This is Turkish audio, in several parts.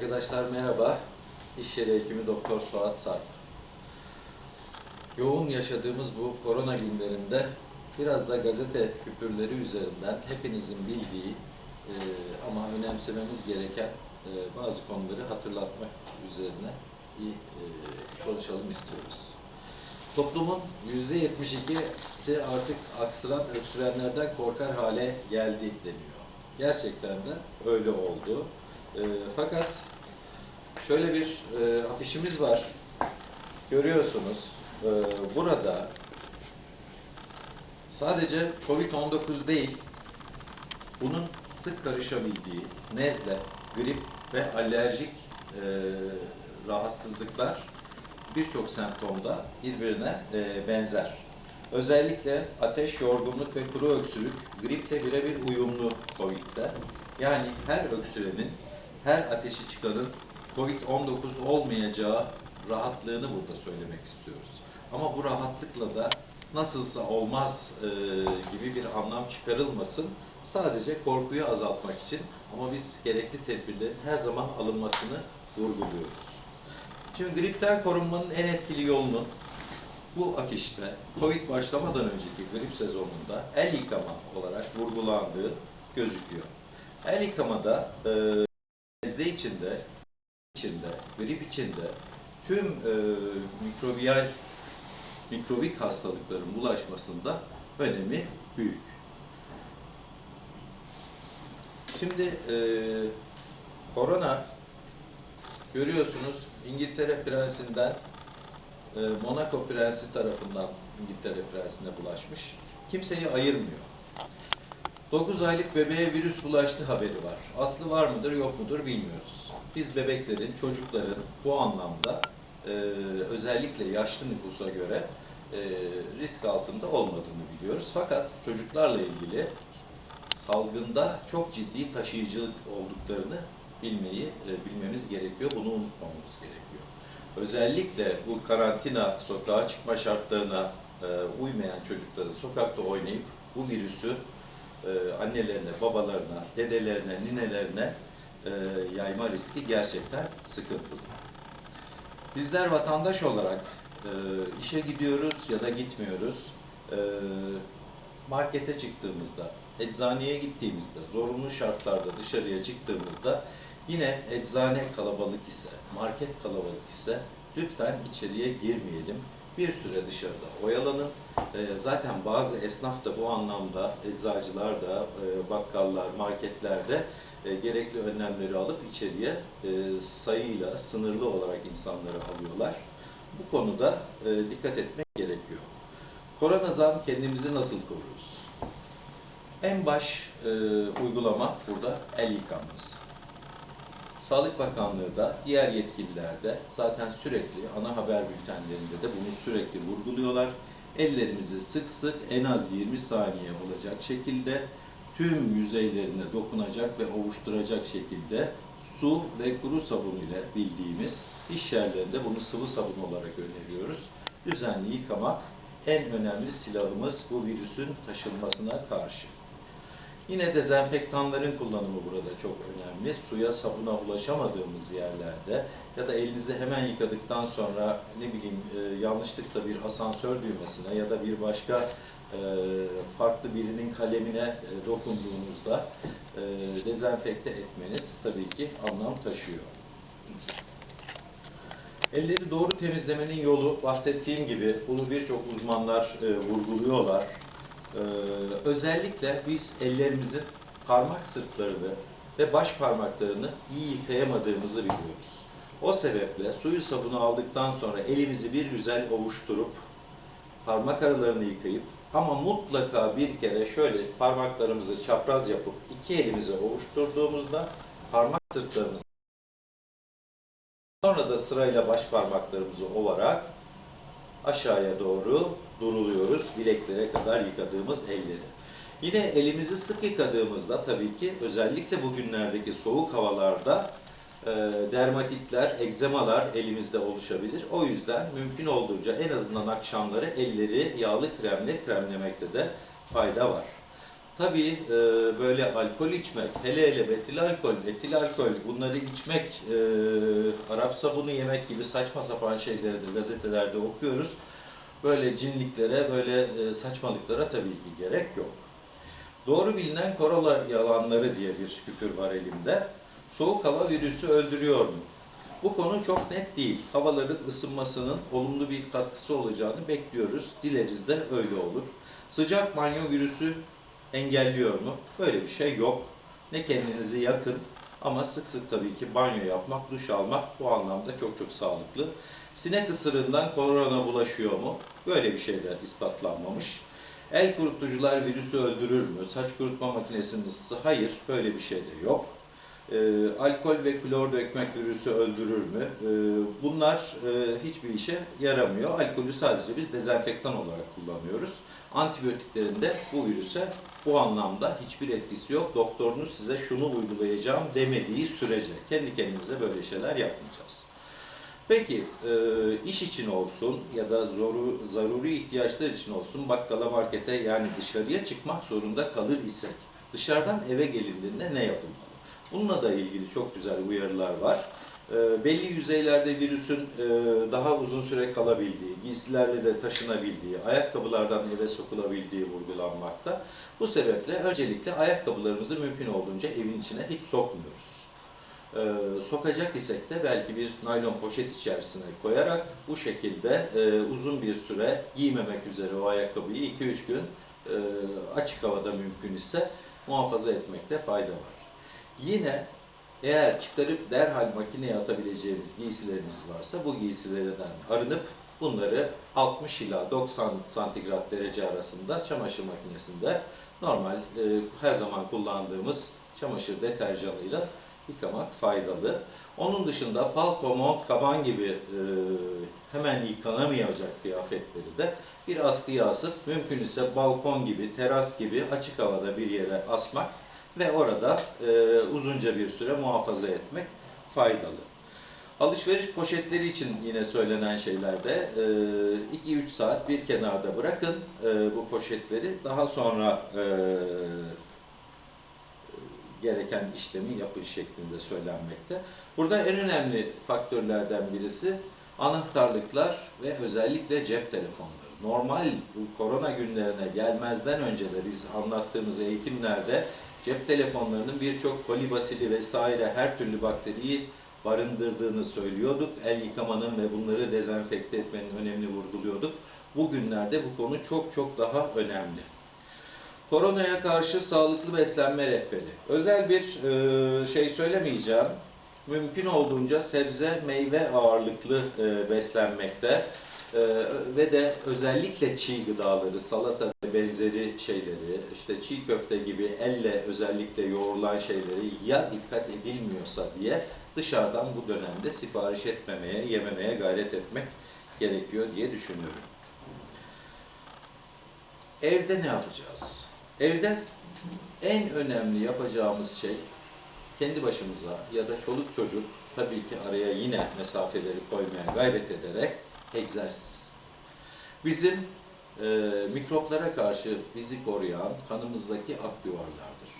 Arkadaşlar merhaba. İş yeri hekimi Doktor Suat Sarp. Yoğun yaşadığımız bu korona günlerinde biraz da gazete küpürleri üzerinden hepinizin bildiği e, ama önemsememiz gereken e, bazı konuları hatırlatmak üzerine bir e, konuşalım istiyoruz. Toplumun %72'si artık aksıran öksürenlerden korkar hale geldi deniyor. Gerçekten de öyle oldu. E, fakat şöyle bir e, afişimiz var. Görüyorsunuz. E, burada sadece Covid-19 değil, bunun sık karışabildiği nezle, grip ve alerjik e, rahatsızlıklar birçok semptomda birbirine e, benzer. Özellikle ateş, yorgunluk ve kuru öksürük griple birebir uyumlu COVID'de. Yani her öksürenin, her ateşi çıkanın COVID-19 olmayacağı rahatlığını burada söylemek istiyoruz. Ama bu rahatlıkla da nasılsa olmaz e, gibi bir anlam çıkarılmasın. Sadece korkuyu azaltmak için ama biz gerekli tedbirlerin her zaman alınmasını vurguluyoruz. Şimdi gripten korunmanın en etkili yolunun bu afişte Covid başlamadan önceki grip sezonunda el yıkama olarak vurgulandığı gözüküyor. El yıkamada e, nezle içinde, içinde, grip içinde tüm e, mikrobiyal mikrobik hastalıkların bulaşmasında önemi büyük. Şimdi e, korona görüyorsunuz İngiltere prensinden e, Monaco prensi tarafından İngiltere prensine bulaşmış. Kimseyi ayırmıyor. 9 aylık bebeğe virüs bulaştı haberi var. Aslı var mıdır yok mudur bilmiyoruz. Biz bebeklerin, çocukların bu anlamda e, özellikle yaşlı nüfusa göre e, risk altında olmadığını biliyoruz. Fakat çocuklarla ilgili salgında çok ciddi taşıyıcılık olduklarını bilmeyi e, bilmemiz gerekiyor. Bunu unutmamamız gerekiyor. Özellikle bu karantina, sokağa çıkma şartlarına e, uymayan çocukların sokakta oynayıp bu virüsü e, annelerine, babalarına, dedelerine, ninelerine e, yayma riski gerçekten sıkıntılı. Bizler vatandaş olarak e, işe gidiyoruz ya da gitmiyoruz. E, markete çıktığımızda, eczaneye gittiğimizde, zorunlu şartlarda dışarıya çıktığımızda yine eczane kalabalık ise, market kalabalık ise lütfen içeriye girmeyelim. Bir süre dışarıda oyalanın. E, zaten bazı esnaf da bu anlamda, eczacılar da, e, bakkallar, marketlerde e, gerekli önlemleri alıp içeriye e, sayıyla, sınırlı olarak insanları alıyorlar. Bu konuda e, dikkat etmek gerekiyor. Koronadan kendimizi nasıl koruruz? En baş e, uygulama burada el yıkanması. Sağlık Bakanlığı da diğer yetkililer de zaten sürekli ana haber bültenlerinde de bunu sürekli vurguluyorlar. Ellerimizi sık sık en az 20 saniye olacak şekilde tüm yüzeylerine dokunacak ve ovuşturacak şekilde su ve kuru sabun ile bildiğimiz iş yerlerinde bunu sıvı sabun olarak öneriyoruz. Düzenli yıkamak en önemli silahımız bu virüsün taşınmasına karşı. Yine dezenfektanların kullanımı burada çok önemli. Suya, sabuna ulaşamadığımız yerlerde ya da elinizi hemen yıkadıktan sonra ne bileyim e, yanlışlıkla bir asansör düğmesine ya da bir başka e, farklı birinin kalemine e, dokunduğunuzda e, dezenfekte etmeniz tabii ki anlam taşıyor. Elleri doğru temizlemenin yolu bahsettiğim gibi bunu birçok uzmanlar e, vurguluyorlar. Ee, özellikle biz ellerimizin parmak sırtlarını ve baş parmaklarını iyi yıkayamadığımızı biliyoruz. O sebeple suyu sabunu aldıktan sonra elimizi bir güzel ovuşturup parmak aralarını yıkayıp ama mutlaka bir kere şöyle parmaklarımızı çapraz yapıp iki elimizi ovuşturduğumuzda parmak sırtlarımızı sonra da sırayla baş parmaklarımızı ovarak aşağıya doğru duruluyoruz bileklere kadar yıkadığımız elleri. Yine elimizi sık yıkadığımızda tabii ki özellikle bugünlerdeki soğuk havalarda e, dermatitler, egzemalar elimizde oluşabilir. O yüzden mümkün olduğunca en azından akşamları elleri yağlı kremle kremlemekte de fayda var. Tabii e, böyle alkol içmek, hele hele metil alkol, etil alkol bunları içmek, e, Arap sabunu yemek gibi saçma sapan şeyleri de gazetelerde okuyoruz. Böyle cinliklere, böyle e, saçmalıklara tabii ki gerek yok. Doğru bilinen korona yalanları diye bir fikir var elimde. Soğuk hava virüsü öldürüyor mu? Bu konu çok net değil. Havaların ısınmasının olumlu bir katkısı olacağını bekliyoruz. Dileriz de öyle olur. Sıcak banyo virüsü engelliyor mu? Böyle bir şey yok. Ne kendinizi yakın ama sık sık tabii ki banyo yapmak, duş almak bu anlamda çok çok sağlıklı. Sinek ısırığından korona bulaşıyor mu? Böyle bir şeyler ispatlanmamış. El kurutucular virüsü öldürür mü? Saç kurutma makinesinin ısısı? Hayır, böyle bir şey de yok. Ee, alkol ve klor dökmek virüsü öldürür mü? Ee, bunlar e, hiçbir işe yaramıyor. Alkolü sadece biz dezenfektan olarak kullanıyoruz. Antibiyotiklerin de bu virüse bu anlamda hiçbir etkisi yok. Doktorunuz size şunu uygulayacağım demediği sürece kendi kendimize böyle şeyler yapmayacağız. Peki e, iş için olsun ya da zoru, zaruri ihtiyaçlar için olsun bakkala markete yani dışarıya çıkmak zorunda kalır isek dışarıdan eve gelindiğinde ne yapılmalı? Bununla da ilgili çok güzel uyarılar var. E, belli yüzeylerde virüsün e, daha uzun süre kalabildiği, giysilerle de taşınabildiği, ayakkabılardan eve sokulabildiği vurgulanmakta. Bu sebeple öncelikle ayakkabılarımızı mümkün olduğunca evin içine hiç sokmuyoruz. Ee, sokacak isek de belki bir naylon poşet içerisine koyarak bu şekilde e, uzun bir süre giymemek üzere o ayakkabıyı 2-3 gün e, açık havada mümkün ise muhafaza etmekte fayda var. Yine eğer çıkarıp derhal makineye atabileceğimiz giysilerimiz varsa bu giysilerden arınıp bunları 60 ila 90 santigrat derece arasında çamaşır makinesinde normal e, her zaman kullandığımız çamaşır deterjanıyla yıkamak faydalı. Onun dışında palto, mont, kaban gibi e, hemen yıkanamayacak kıyafetleri de bir askıya asıp mümkün ise balkon gibi, teras gibi açık havada bir yere asmak ve orada e, uzunca bir süre muhafaza etmek faydalı. Alışveriş poşetleri için yine söylenen şeylerde 2-3 saat bir kenarda bırakın e, bu poşetleri. Daha sonra e, gereken işlemi yapın şeklinde söylenmekte. Burada en önemli faktörlerden birisi anahtarlıklar ve özellikle cep telefonları. Normal bu korona günlerine gelmezden önce de biz anlattığımız eğitimlerde cep telefonlarının birçok kolibasili vesaire her türlü bakteriyi barındırdığını söylüyorduk. El yıkamanın ve bunları dezenfekte etmenin önemini vurguluyorduk. Bugünlerde bu konu çok çok daha önemli. Koronaya karşı sağlıklı beslenme rehberi. Özel bir e, şey söylemeyeceğim. Mümkün olduğunca sebze, meyve ağırlıklı e, beslenmekte e, ve de özellikle çiğ gıdaları, salata ve benzeri şeyleri, işte çiğ köfte gibi elle özellikle yoğrulan şeyleri ya dikkat edilmiyorsa diye dışarıdan bu dönemde sipariş etmemeye, yememeye gayret etmek gerekiyor diye düşünüyorum. Evde ne yapacağız? Evde en önemli yapacağımız şey kendi başımıza ya da çoluk çocuk tabii ki araya yine mesafeleri koymaya gayret ederek egzersiz. Bizim e, mikroplara karşı bizi koruyan kanımızdaki akbivarlardır.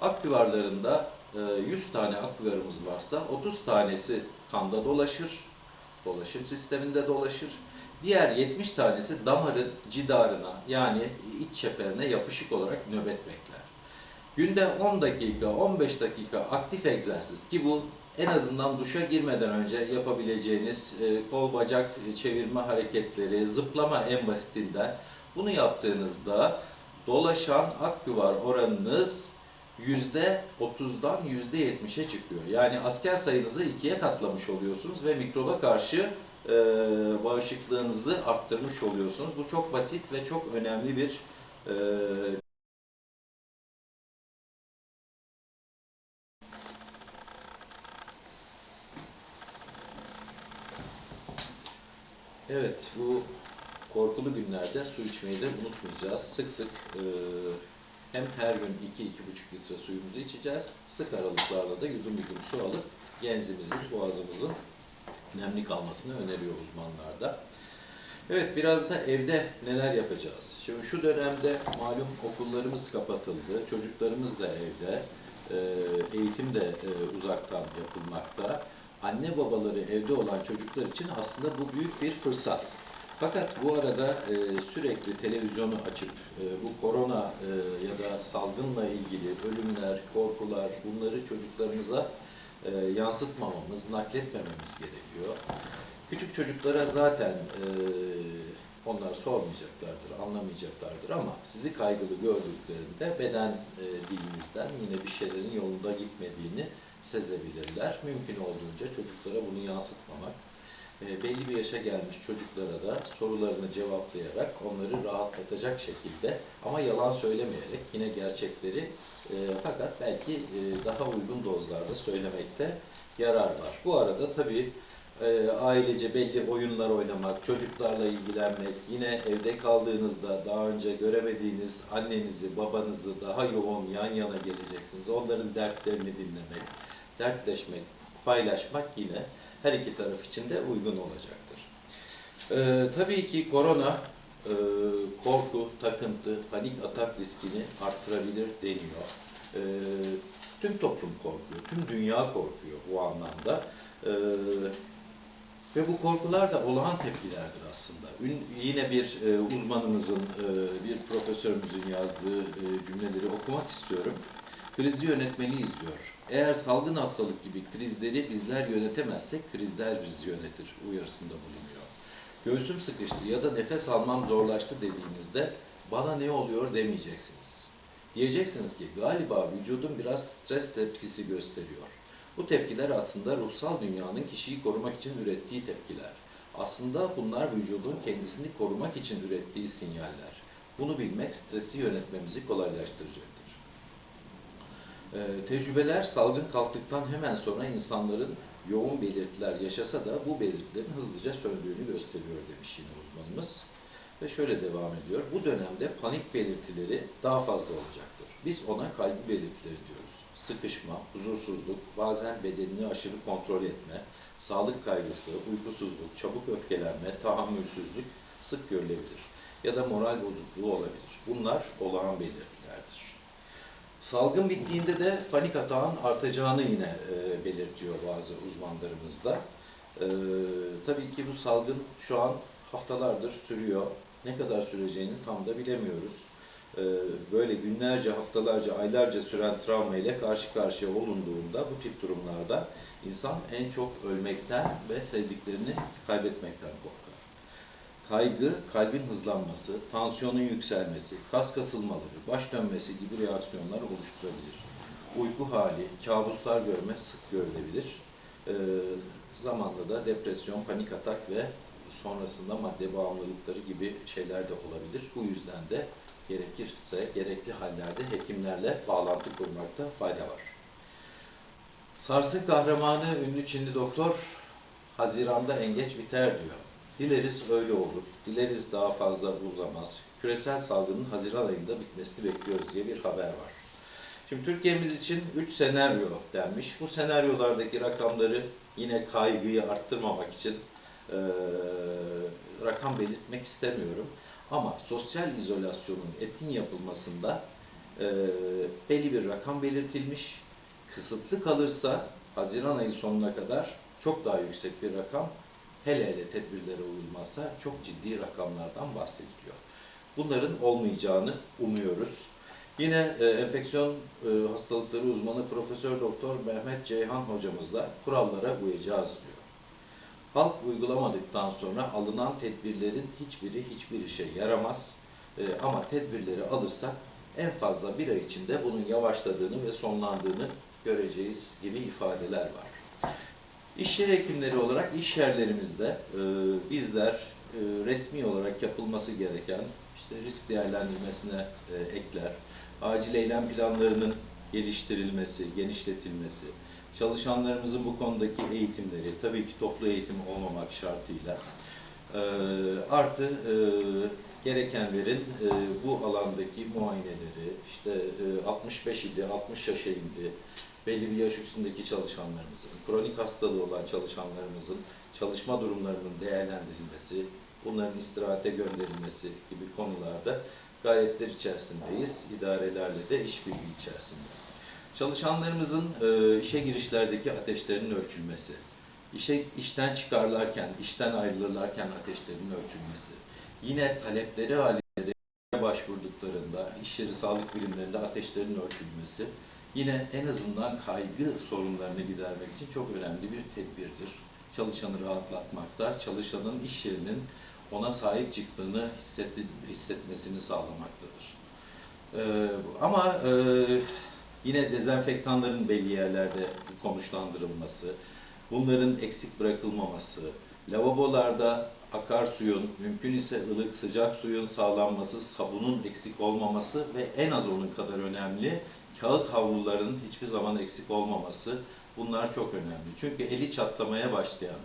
Akbivarlarında e, 100 tane akbivarımız varsa 30 tanesi kanda dolaşır, dolaşım sisteminde dolaşır. Diğer 70 tanesi damarın cidarına yani iç çeperine yapışık olarak nöbet bekler. Günde 10 dakika, 15 dakika aktif egzersiz ki bu en azından duşa girmeden önce yapabileceğiniz e, kol bacak çevirme hareketleri, zıplama en basitinden bunu yaptığınızda dolaşan akgüvar oranınız %30'dan %70'e çıkıyor. Yani asker sayınızı ikiye katlamış oluyorsunuz ve mikroba karşı e, bağışıklığınızı arttırmış oluyorsunuz. Bu çok basit ve çok önemli bir e, Evet, bu korkulu günlerde su içmeyi de unutmayacağız. Sık sık e, hem her gün 2-2,5 litre suyumuzu içeceğiz. Sık aralıklarla da yudum yudum su alıp genzimizin, boğazımızın nemli kalmasını öneriyor uzmanlar da. Evet, biraz da evde neler yapacağız? Şimdi şu dönemde malum okullarımız kapatıldı, çocuklarımız da evde, e, eğitim de e, uzaktan yapılmakta. Anne babaları evde olan çocuklar için aslında bu büyük bir fırsat. Fakat bu arada e, sürekli televizyonu açıp e, bu korona e, ya da salgınla ilgili ölümler, korkular bunları çocuklarımıza e, yansıtmamamız, nakletmememiz gerekiyor. Küçük çocuklara zaten e, onlar sormayacaklardır, anlamayacaklardır ama sizi kaygılı gördüklerinde beden e, dilinizden yine bir şeylerin yolunda gitmediğini sezebilirler. Mümkün olduğunca çocuklara bunu yansıtmamak, e, belli bir yaşa gelmiş çocuklara da sorularını cevaplayarak onları rahatlatacak şekilde ama yalan söylemeyerek yine gerçekleri e, fakat belki e, daha uygun dozlarda söylemekte yarar var. Bu arada tabii e, ailece belli oyunlar oynamak, çocuklarla ilgilenmek, yine evde kaldığınızda daha önce göremediğiniz annenizi, babanızı daha yoğun yan yana geleceksiniz. Onların dertlerini dinlemek, dertleşmek, paylaşmak yine her iki taraf için de uygun olacaktır. E, tabii ki korona e, korku, takıntı, panik atak riskini arttırabilir deniyor. E, tüm toplum korkuyor, tüm dünya korkuyor bu anlamda. E, ve bu korkular da olağan tepkilerdir aslında. Ün- yine bir e, uzmanımızın, e, bir profesörümüzün yazdığı e, cümleleri okumak istiyorum. Krizi yönetmeliyiz diyor. Eğer salgın hastalık gibi krizleri bizler yönetemezsek krizler bizi yönetir uyarısında bulunuyor. Göğsüm sıkıştı ya da nefes almam zorlaştı dediğinizde bana ne oluyor demeyeceksiniz. Diyeceksiniz ki galiba vücudum biraz stres tepkisi gösteriyor. Bu tepkiler aslında ruhsal dünyanın kişiyi korumak için ürettiği tepkiler. Aslında bunlar vücudun kendisini korumak için ürettiği sinyaller. Bunu bilmek stresi yönetmemizi kolaylaştıracaktır. Ee, tecrübeler salgın kalktıktan hemen sonra insanların yoğun belirtiler yaşasa da bu belirtilerin hızlıca söndüğünü gösteriyor demiş yine uzmanımız. Ve şöyle devam ediyor. Bu dönemde panik belirtileri daha fazla olacaktır. Biz ona kaygı belirtileri diyoruz. Sıkışma, huzursuzluk, bazen bedenini aşırı kontrol etme, sağlık kaygısı, uykusuzluk, çabuk öfkelenme, tahammülsüzlük sık görülebilir. Ya da moral bozukluğu olabilir. Bunlar olağan belirtilerdir. Salgın bittiğinde de panik atağın artacağını yine e, belirtiyor bazı uzmanlarımız da. E, tabii ki bu salgın şu an haftalardır sürüyor. Ne kadar süreceğini tam da bilemiyoruz. E, böyle günlerce, haftalarca, aylarca süren travma ile karşı karşıya olunduğunda bu tip durumlarda insan en çok ölmekten ve sevdiklerini kaybetmekten korkar. Kaygı, kalbin hızlanması, tansiyonun yükselmesi, kas kasılmaları, baş dönmesi gibi reaksiyonlar oluşturabilir. Uyku hali, kabuslar görme sık görülebilir. Ee, zamanla da depresyon, panik atak ve sonrasında madde bağımlılıkları gibi şeyler de olabilir. Bu yüzden de gerekirse gerekli hallerde hekimlerle bağlantı kurmakta fayda var. Sarsık kahramanı ünlü Çinli doktor Haziran'da en geç biter diyor. Dileriz öyle olur. Dileriz daha fazla uzamaz. Küresel salgının Haziran ayında bitmesini bekliyoruz diye bir haber var. Şimdi Türkiye'miz için 3 senaryo denmiş. Bu senaryolardaki rakamları yine kaygıyı arttırmamak için e, rakam belirtmek istemiyorum. Ama sosyal izolasyonun etkin yapılmasında e, belli bir rakam belirtilmiş. Kısıtlı kalırsa Haziran ayı sonuna kadar çok daha yüksek bir rakam hele hele tedbirlere uyulmazsa çok ciddi rakamlardan bahsediliyor. Bunların olmayacağını umuyoruz. Yine e, enfeksiyon e, hastalıkları uzmanı Profesör Doktor Mehmet Ceyhan hocamızla kurallara uyacağız diyor. Halk uygulamadıktan sonra alınan tedbirlerin hiçbiri hiçbir işe yaramaz. E, ama tedbirleri alırsak en fazla bir ay içinde bunun yavaşladığını ve sonlandığını göreceğiz gibi ifadeler var. İş yeri hekimleri olarak iş yerlerimizde e, bizler e, resmi olarak yapılması gereken işte risk değerlendirmesine e, ekler, acil eylem planlarının geliştirilmesi, genişletilmesi, çalışanlarımızın bu konudaki eğitimleri, tabii ki toplu eğitim olmamak şartıyla, e, artı e, gerekenlerin e, bu alandaki muayeneleri, işte e, 65 idi, 60 yaşa indi, belli bir yaş üstündeki çalışanlarımızın, kronik hastalığı olan çalışanlarımızın çalışma durumlarının değerlendirilmesi, bunların istirahate gönderilmesi gibi konularda gayretler içerisindeyiz. İdarelerle de işbirliği içerisinde. Çalışanlarımızın e, işe girişlerdeki ateşlerinin ölçülmesi, işe işten çıkarlarken, işten ayrılırlarken ateşlerinin ölçülmesi, yine talepleri halinde de başvurduklarında iş yeri sağlık birimlerinde ateşlerin ölçülmesi, yine en azından kaygı sorunlarını gidermek için çok önemli bir tedbirdir. Çalışanı rahatlatmakta, çalışanın iş yerinin ona sahip çıktığını hissetmesini sağlamaktadır. Ee, ama e, yine dezenfektanların belli yerlerde konuşlandırılması, bunların eksik bırakılmaması, lavabolarda akarsuyun, mümkün ise ılık sıcak suyun sağlanması, sabunun eksik olmaması ve en az onun kadar önemli kağıt havluların hiçbir zaman eksik olmaması bunlar çok önemli. Çünkü eli çatlamaya başlayan,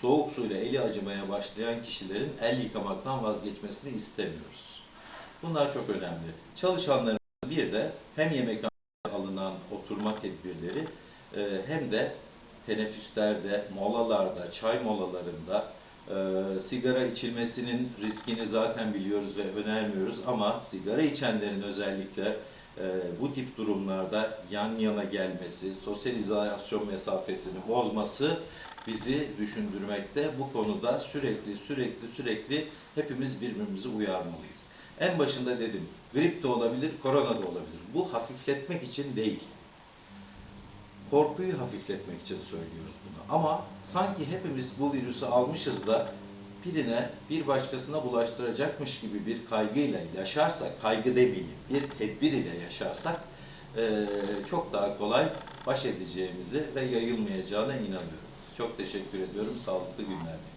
soğuk suyla eli acımaya başlayan kişilerin el yıkamaktan vazgeçmesini istemiyoruz. Bunlar çok önemli. Çalışanların bir de hem yemekhanede alınan oturma tedbirleri e, hem de teneffüslerde, molalarda, çay molalarında e, sigara içilmesinin riskini zaten biliyoruz ve önermiyoruz ama sigara içenlerin özellikle e, bu tip durumlarda yan yana gelmesi, sosyal izolasyon mesafesini bozması bizi düşündürmekte. Bu konuda sürekli sürekli sürekli hepimiz birbirimizi uyarmalıyız. En başında dedim, grip de olabilir, korona da olabilir. Bu hafifletmek için değil. Korkuyu hafifletmek için söylüyoruz bunu. Ama sanki hepimiz bu virüsü almışız da birine, bir başkasına bulaştıracakmış gibi bir kaygıyla yaşarsak, kaygı demeyeyim, bir tedbir ile yaşarsak eee, çok daha kolay baş edeceğimizi ve yayılmayacağına inanıyorum. Çok teşekkür ediyorum. Sağlıklı günler.